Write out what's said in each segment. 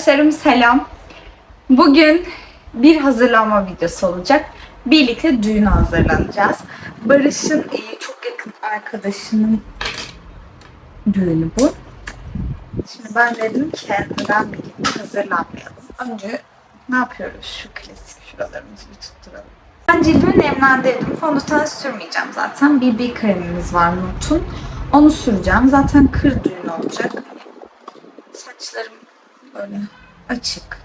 Arkadaşlarım selam. Bugün bir hazırlanma videosu olacak. Birlikte düğüne hazırlanacağız. Barış'ın çok yakın arkadaşının düğünü bu. Şimdi ben dedim ki neden birlikte hazırlanmayalım. Önce ne yapıyoruz? Şu klasik şuralarımızı bir tutturalım. Ben cildimi nemlendirdim. Fondöten sürmeyeceğim zaten. BB kremimiz var Nut'un. Onu süreceğim. Zaten kır düğün olacak. Saçlarım böyle açık.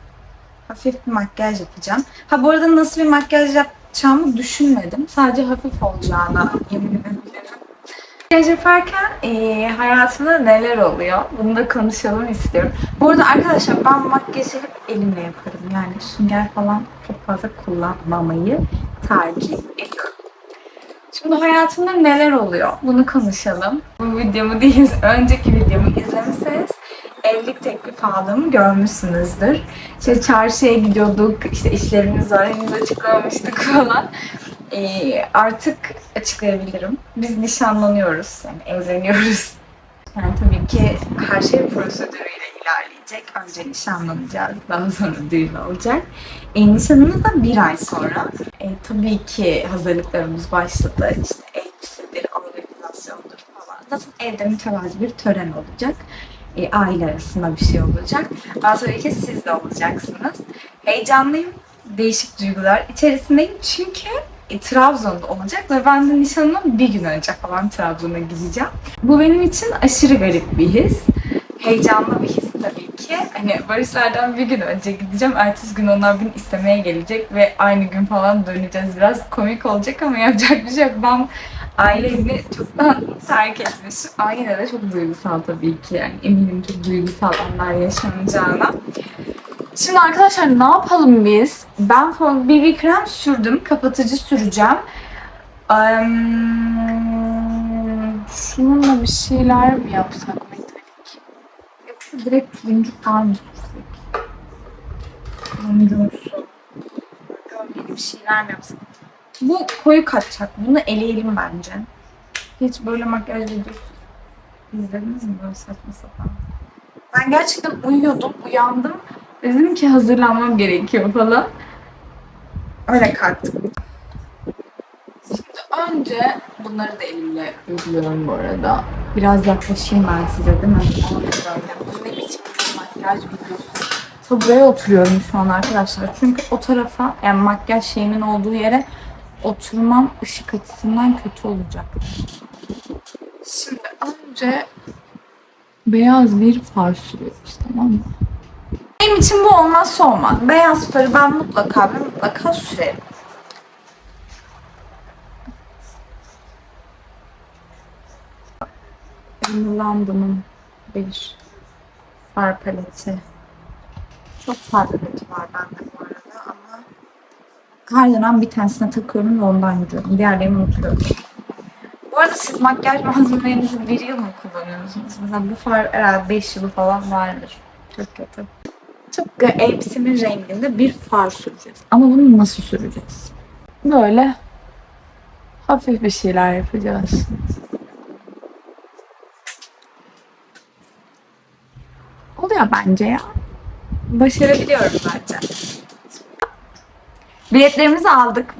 Hafif bir makyaj yapacağım. Ha bu arada nasıl bir makyaj yapacağımı düşünmedim. Sadece hafif olacağına edebilirim. Makyaj yaparken eee, hayatımda neler oluyor? Bunu da konuşalım istiyorum. Bu arada arkadaşlar ben makyajı hep elimle yaparım. Yani sünger falan çok fazla kullanmamayı tercih ediyorum. Şimdi hayatımda neler oluyor? Bunu konuşalım. Bu videomu değil, önceki videomu evlilik teklif aldığımı görmüşsünüzdür. İşte çarşıya gidiyorduk, işte işlerimiz var, henüz açıklamamıştık falan. Ee, artık açıklayabilirim. Biz nişanlanıyoruz, yani evleniyoruz. Yani tabii ki her şey prosedürüyle ilerleyecek. Önce nişanlanacağız, daha sonra düğün olacak. E, nişanımız da bir ay sonra. E, tabii ki hazırlıklarımız başladı. İşte elbisedir, organizasyondur falan. Zaten evde mütevazi bir tören olacak. E, aile arasında bir şey olacak. Tabii ki siz de olacaksınız. Heyecanlıyım. Değişik duygular içerisindeyim. Çünkü e, Trabzon'da olacak ve ben de nişanımın bir gün önce falan Trabzon'a gideceğim. Bu benim için aşırı garip bir his. Heyecanlı bir his tabii ki. Hani Barışlardan bir gün önce gideceğim. Ertesi gün onlar beni istemeye gelecek ve aynı gün falan döneceğiz. Biraz komik olacak ama yapacak bir şey yok. Ben aile evini çoktan terk etmişim. Ama yine de çok duygusal tabii ki. Yani eminim ki duygusal anlar yaşanacağına. Şimdi arkadaşlar ne yapalım biz? Ben BB krem sürdüm. Kapatıcı süreceğim. Eee, şununla bir şeyler mi yapsak metalik? Yoksa direkt turuncu falan mı sürsek? Turuncumsu. Gölgeli bir şeyler mi yapsak? Bu koyu kaçacak. Bunu eleyelim bence. Hiç böyle makyaj videosu izlediniz mi böyle saçma sapan? Ben gerçekten uyuyordum, uyandım. Dedim ki hazırlanmam gerekiyor falan. Öyle kalktım. Şimdi önce bunları da elimle uyguluyorum bu arada. Biraz yaklaşayım ben size değil mi? Ne biçim bir makyaj videosu. Tabii buraya oturuyorum şu an arkadaşlar. Çünkü o tarafa yani makyaj şeyimin olduğu yere oturmam ışık açısından kötü olacak. Şimdi önce beyaz bir far sürüyoruz tamam mı? Benim için bu olmazsa olmaz. Beyaz farı ben mutlaka ve mutlaka sürerim. London'un bir far paleti. Çok far paleti var bende her dönem bir tanesine takıyorum ve ondan gidiyorum. Diğerlerini unutuyorum. Bu arada siz makyaj malzemelerinizi bir yıl mı kullanıyorsunuz? Mesela bu far herhalde 5 yılı falan vardır. Çok kötü. Tıpkı elbisemin renginde bir far süreceğiz. Ama bunu nasıl süreceğiz? Böyle hafif bir şeyler yapacağız. Oluyor bence ya. Başarabiliyorum bence. Biletlerimizi aldık.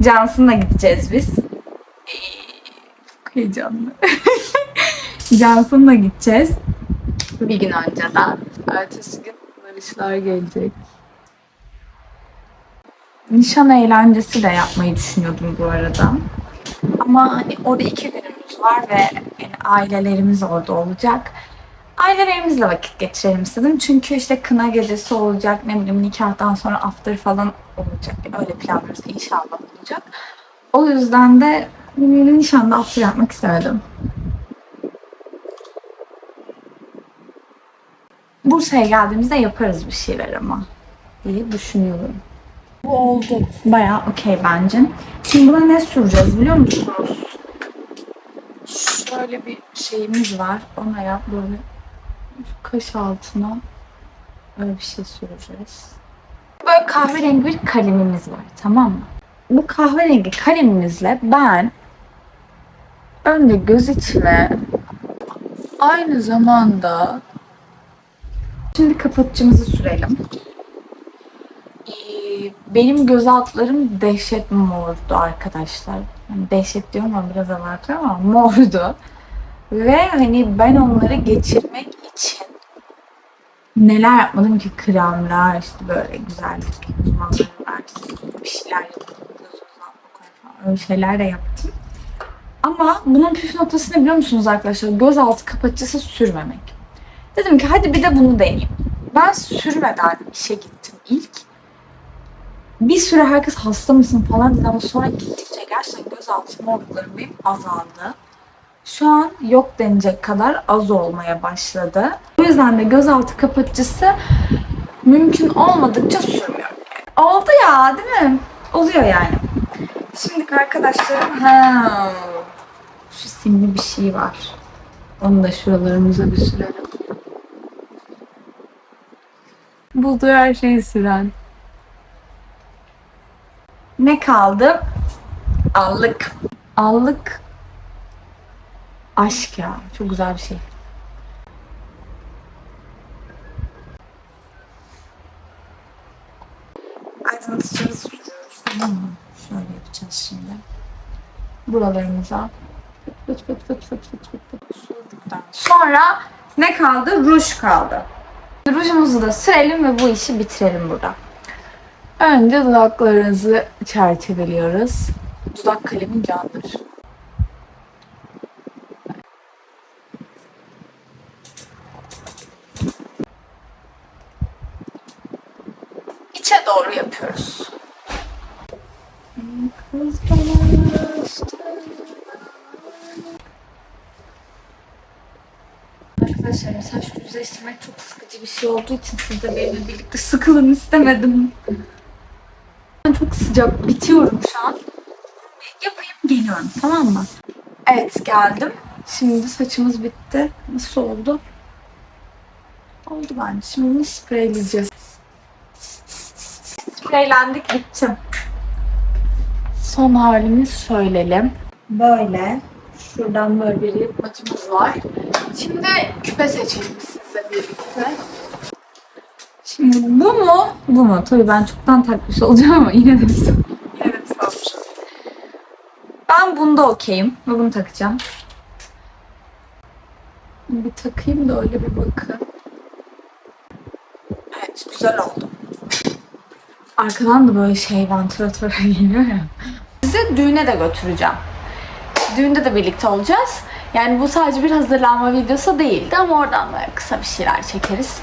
Johnson'la gideceğiz biz. Çok heyecanlı. Johnson'la gideceğiz. Bir gün önceden. Ertesi gün Barışlar gelecek. Nişan eğlencesi de yapmayı düşünüyordum bu arada. Ama hani orada iki günümüz var ve yani ailelerimiz orada olacak. Ailelerimizle vakit geçirelim istedim. Çünkü işte kına gecesi olacak, ne bileyim nikahtan sonra after falan olacak. Öyle planlıyoruz inşallah olacak. O yüzden de nişanda after yapmak istemedim. Bursa'ya geldiğimizde yaparız bir şeyler ama diye düşünüyorum. Bu oldu. Bayağı okey bence. Şimdi buna ne süreceğiz biliyor musunuz? Şöyle bir şeyimiz var. Ona yap böyle kaş altına öyle bir şey süreceğiz. Böyle kahverengi bir kalemimiz var tamam mı? Bu kahverengi kalemimizle ben önce göz içine aynı zamanda Şimdi kapatıcımızı sürelim. Ee, Benim göz altlarım dehşet mordu arkadaşlar. Yani dehşet diyorum ama biraz abartıyorum ama mordu. Ve hani ben onları geçirmek için neler yapmadım ki kremler işte böyle güzellik uzmanları versin bir şeyler göz falan öyle şeyler de yaptım. Ama bunun püf noktası ne biliyor musunuz arkadaşlar? Gözaltı kapatıcısı sürmemek. Dedim ki hadi bir de bunu deneyeyim. Ben sürmeden işe gittim ilk. Bir süre herkes hasta mısın falan dedi ama sonra gittikçe gerçekten gözaltı morluklarım benim azaldı. Şu an yok denecek kadar az olmaya başladı. O yüzden de gözaltı kapatıcısı mümkün olmadıkça sürmüyorum. Oldu ya değil mi? Oluyor yani. Şimdi arkadaşlarım ha şu simli bir şey var. Onu da şuralarımıza bir sürelim. Bulduğu her şeyi süren. Ne kaldı? Allık. Allık aşk ya. Çok güzel bir şey. Aydınlatıcımızı sürüyoruz tamam mı? Şöyle yapacağız şimdi. Buralarımıza fıt fıt fıt fıt fıt fıt fıt sürdükten sonra ne kaldı? Ruj kaldı. Rujumuzu da sürelim ve bu işi bitirelim burada. Önce dudaklarınızı çerçeveliyoruz. Dudak kalemi candır. Doğru yapıyoruz. Arkadaşlar saç düzleştirmek çok sıkıcı bir şey olduğu için siz de benimle birlikte sıkılın istemedim. Ben çok sıcak bitiyorum şu an. Yapayım geliyorum tamam mı? Evet geldim. Şimdi saçımız bitti. Nasıl oldu? Oldu bence. Şimdi bunu spreyleyeceğiz. Spreylendik bittim. Son halini söyleyelim. Böyle. Şuradan böyle bir yırtmacımız var. Şimdi küpe seçelim sizle birlikte. Şimdi bu mu? Bu mu? Tabii ben çoktan takmış olacağım ama yine de bir yine. Ben bunda okeyim ve bunu takacağım. Bir takayım da öyle bir bakın. Evet güzel oldu. Arkadan da böyle şey vantilatör geliyor ya. Sizi düğüne de götüreceğim. Düğünde de birlikte olacağız. Yani bu sadece bir hazırlanma videosu değildi ama oradan böyle kısa bir şeyler çekeriz.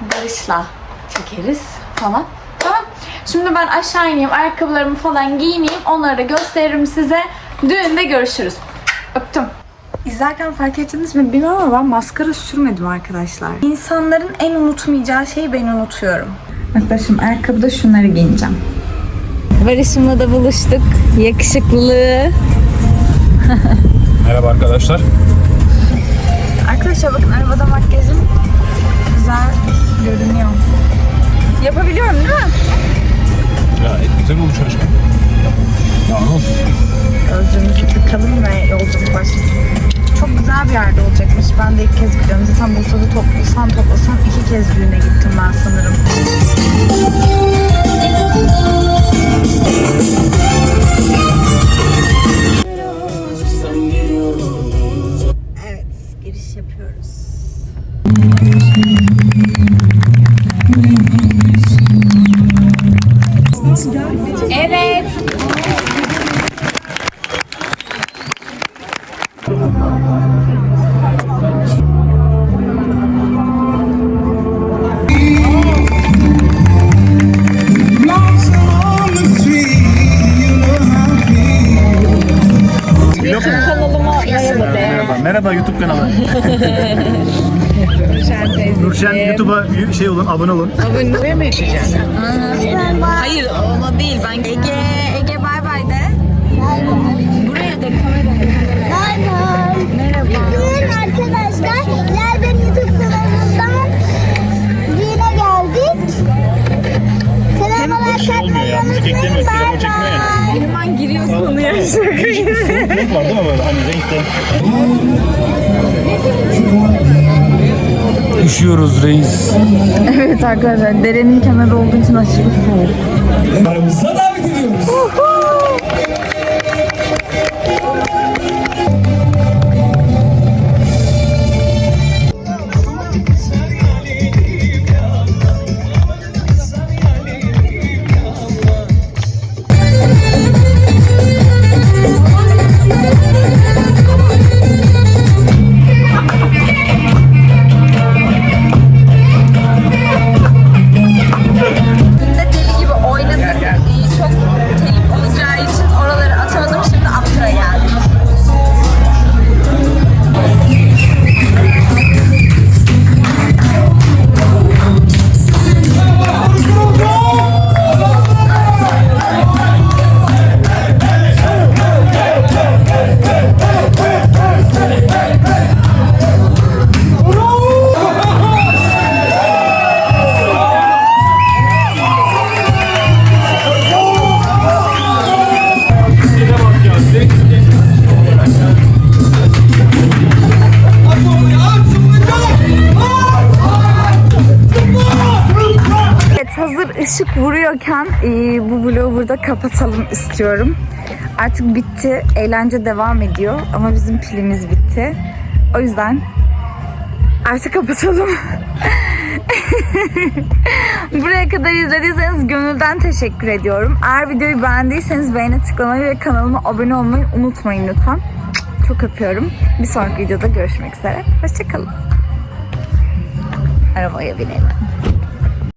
Barış'la çekeriz falan. Tamam. Şimdi ben aşağı ineyim, ayakkabılarımı falan giyineyim. Onları da gösteririm size. Düğünde görüşürüz. Öptüm. İzlerken fark ettiniz mi bilmiyorum ama ben maskara sürmedim arkadaşlar. İnsanların en unutmayacağı şeyi ben unutuyorum. Arkadaşım ayakkabıda şunları giyineceğim. Barış'ımla da buluştuk. Yakışıklılığı. Merhaba arkadaşlar. Arkadaşlar bakın arabada makyajım güzel görünüyor. Yapabiliyorum değil mi? Gayet güzel olmuş aşkım. Ya ne olsun? Gözlüğümüzü takalım ve yolculuk başlasın. Çok güzel bir yerde olacakmış. Ben de ilk kez gidiyorum. Zaten Bursa'da toplasan toplasan iki kez düğüne gittim ben sanırım. YouTube'a şey olun, abone olun. Hayır ona değil ben Ege Ege bay bay de. Buraya da kamera. Bay bay. Merhaba. Bugün arkadaşlar Lerden YouTube kanalından düğüne geldik. Kanalıma like müzik eklemiyor, Bay çekmiyor ya. Renk var değil mi böyle hani renkte? üşüyoruz reis. Evet arkadaşlar derenin kenarı olduğu için aşırı soğuk. Vuruyorken e, bu vlogu burada kapatalım istiyorum. Artık bitti. Eğlence devam ediyor ama bizim pilimiz bitti. O yüzden artık kapatalım. Buraya kadar izlediyseniz gönülden teşekkür ediyorum. Eğer videoyu beğendiyseniz beğene tıklamayı ve kanalıma abone olmayı unutmayın lütfen. Çok öpüyorum. Bir sonraki videoda görüşmek üzere. Hoşçakalın. Arabaya binelim.